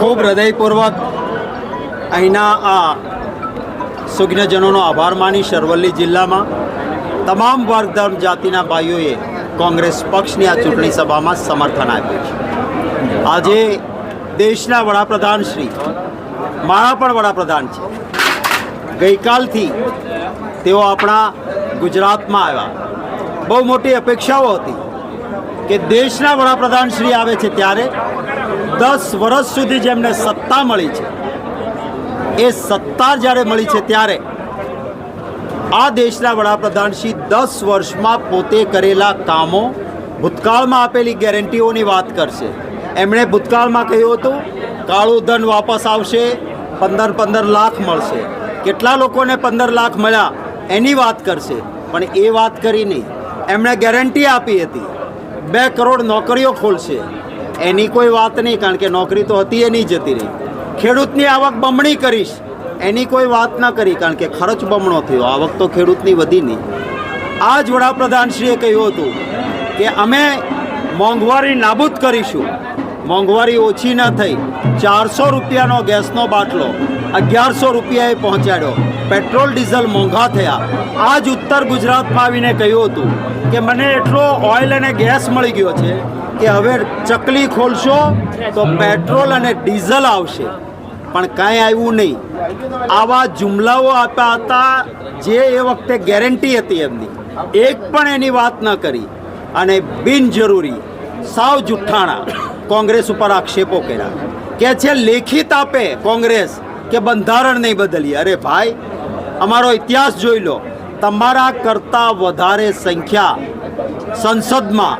ખૂબ હૃદયપૂર્વક અહીંના આ સુજ્ઞજનોનો આભાર માની શરવલ્લી જિલ્લામાં. તમામ વર્ગ ધર્મ જાતિના ભાઈઓએ કોંગ્રેસ પક્ષની આ ચૂંટણી સભામાં સમર્થન આપ્યું છે. આજે દેશના વડાપ્રધાન શ્રી, મારા પણ વડાપ્રધાન છે. ગઈકાલથી તેઓ આપણા ગુજરાતમાં આવ્યા. બહુ મોટી અપેક્ષાઓ હતી કે દેશના વડાપ્રધાન શ્રી આવે છે ત્યારે દસ વર્ષ સુધી જેમને સત્તા મળી છે, એ સત્તા જ્યારે મળી છે ત્યારે આ દેશના વડાપ્રધાન શ્રી દસ વર્ષમાં પોતે કરેલા કામો ભૂતકાળમાં આપેલી ગેરંટીઓની વાત કરશે. એમણે ભૂતકાળમાં કહ્યું હતું, કાળું ધન વાપસ આવશે, પંદર પંદર લાખ મળશે. કેટલા લોકોને પંદર લાખ મળ્યા? એની વાત કરશે. પણ એ વાત કરી નહીં. એમણે ગેરંટી આપી હતી. બે કરોડ નોકરીઓ ખોલશે. એની કોઈ વાત નહીં, કારણ કે નોકરી તો હતી એ નહીં જતી રહી. ખેડૂતની આવક બમણી કરીશ, એની કોઈ વાત ન કરી, કારણ કે ખર્ચ બમણો થયો. આવક તો ખેડૂતની વધી નહીં. આ જ વડાપ્રધાનશ્રીએ કહ્યું હતું કે અમે મોંઘવારી નાબૂદ કરીશું. મોંઘવારી ઓછી ન થઈ. ચારસો રૂપિયાનો ગેસનો બાટલો. અગિયારસો રૂપિયાએ પહોંચાડ્યો. પેટ્રોલ, ડીઝલ મોંઘા થયા. આ જ ઉત્તર ગુજરાતમાં આવીને કહ્યું હતું કે મને એટલો ઓઇલ અને ગેસ મળી ગયો છે કે હવે ચકલી ખોલશો તો પેટ્રોલ અને ડીઝલ આવશે. પણ કાંઈ આવ્યું નહીં. આવા જુમલાઓ આપ્યા હતા જે એ વખતે ગેરંટી હતી એમની, એક પણ એની વાત ન કરી. અને બિનજરૂરી, સાવ જુઠ્ઠાણા. કોંગ્રેસ ઉપર આક્ષેપો કર્યા. કે છે, લેખિત આપે કોંગ્રેસ કે બંધારણ નહીં બદલીએ. અરે ભાઈ, અમારો ઇતિહાસ જોઈ લો. તમારા કરતાં વધારે સંખ્યા સંસદમાં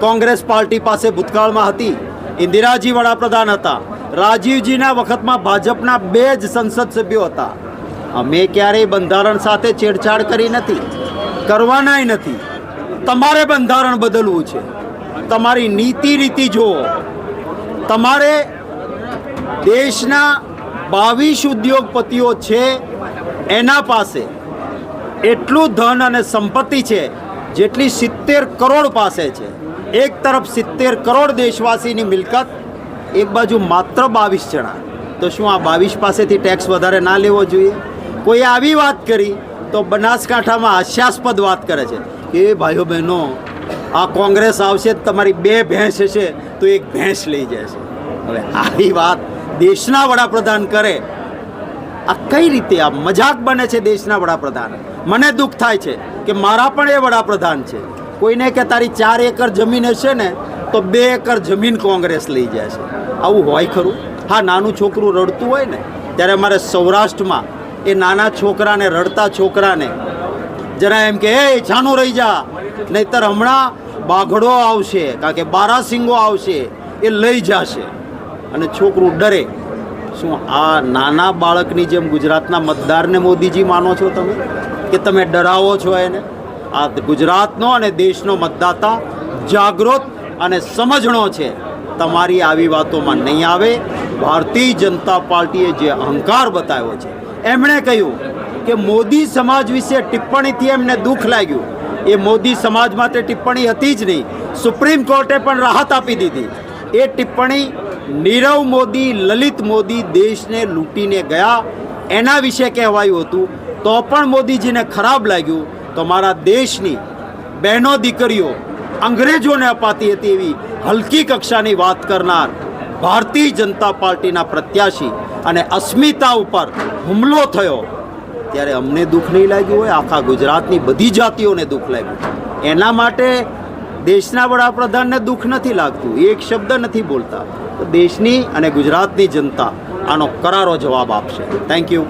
કોંગ્રેસ પાર્ટી પાસે ભૂતકાળમાં હતી. ઇન્દિરાજી વડાપ્રધાન હતા. રાજીવજીના વખતમાં ભાજપના બે જ સંસદ સભ્યો હતા. અમે ક્યારેય બંધારણ સાથે છેડછાડ કરી નથી. કરવાનાય નથી. તમારે બંધારણ બદલવું છે. તમારી નીતિ રીતિ જુઓ. તમારે દેશના બાવીસ ઉદ્યોગપતિઓ છે એના પાસે એટલું ધન અને સંપત્તિ છે જેટલી સિત્તેર કરોડ પાસે છે. એક તરફ સિત્તેર કરોડ દેશવાસીની મિલકત, એક બાજુ માત્ર બાવીસ જણા. તો શું આ બાવીસ પાસેથી ટેક્સ વધારે ના લેવો જોઈએ? કોઈ આવી વાત કરી તો બનાસકાંઠામાં હાસ્યાસ્પદ વાત કરે છે કે ભાઈઓ બહેનો આ કોંગ્રેસ આવશે તમારી બે ભેંસ હશે, તો એક ભેંસ લઈ જશે. હવે આવી વાત દેશના વડાપ્રધાન કરે. આ કઈ રીતે આ મજાક બને છે દેશના વડાપ્રધાન? મને દુઃખ થાય છે કે મારા પણ એ વડાપ્રધાન છે. કોઈને કે તારી ચાર એકર જમીન હશે ને, તો બે એકર જમીન કોંગ્રેસ લઈ જશે. આવું હોય ખરું? હા, નાનું છોકરું રડતું હોય ને, ત્યારે અમારે સૌરાષ્ટ્રમાં એ નાના છોકરાને, રડતા છોકરાને, જરા એમ કે, એ છાનું રહી જા. નહીતર હમણાં બાઘડો આવશે, કારણ કે બારાસિંગો આવશે, એ લઈ જશે. અને છોકરું ડરે. શું આ નાના બાળકની જેમ ગુજરાતના મતદારને મોદીજી માનો છો તમે? કે તમે ડરાવો છો એને? આ ગુજરાતનો અને દેશનો મતદાતા જાગૃત અને સમજણો છે. તમારી આવી વાતોમાં નહીં આવે. ભારતીય જનતા પાર્ટીએ જે અહંકાર બતાવ્યો છે, એમણે કહ્યું કે મોદી સમાજ વિશે ટિપ્પણીથી એમને દુઃખ લાગ્યું. એ મોદી સમાજ માટે ટિપ્પણી હતી જ નહીં. સુપ્રીમ કોર્ટે પણ રાહત આપી દીધી. એ ટિપ્પણી નીરવ મોદી, લલિત મોદી દેશને લૂંટીને ગયા. એના વિશે કહેવાયું હતું. તો પણ મોદીજીને ખરાબ લાગ્યું. તો મારા દેશની બહેનો દીકરીઓ, અંગ્રેજોને અપાતી હતી એવી હલકી કક્ષાની વાત કરનાર ભારતીય જનતા પાર્ટીના પ્રત્યાશી અને અસ્મિતા ઉપર હુમલો થયો. ત્યારે અમને દુઃખ નહીં લાગ્યું હોય, આખા ગુજરાતની બધી જાતિઓને દુઃખ લાગ્યું. એના માટે દેશના વડાપ્રધાનને દુઃખ નથી લાગતું એક શબ્દ નથી બોલતા. દેશની અને ગુજરાતની જનતા આનો કરારો જવાબ આપશે. Thank you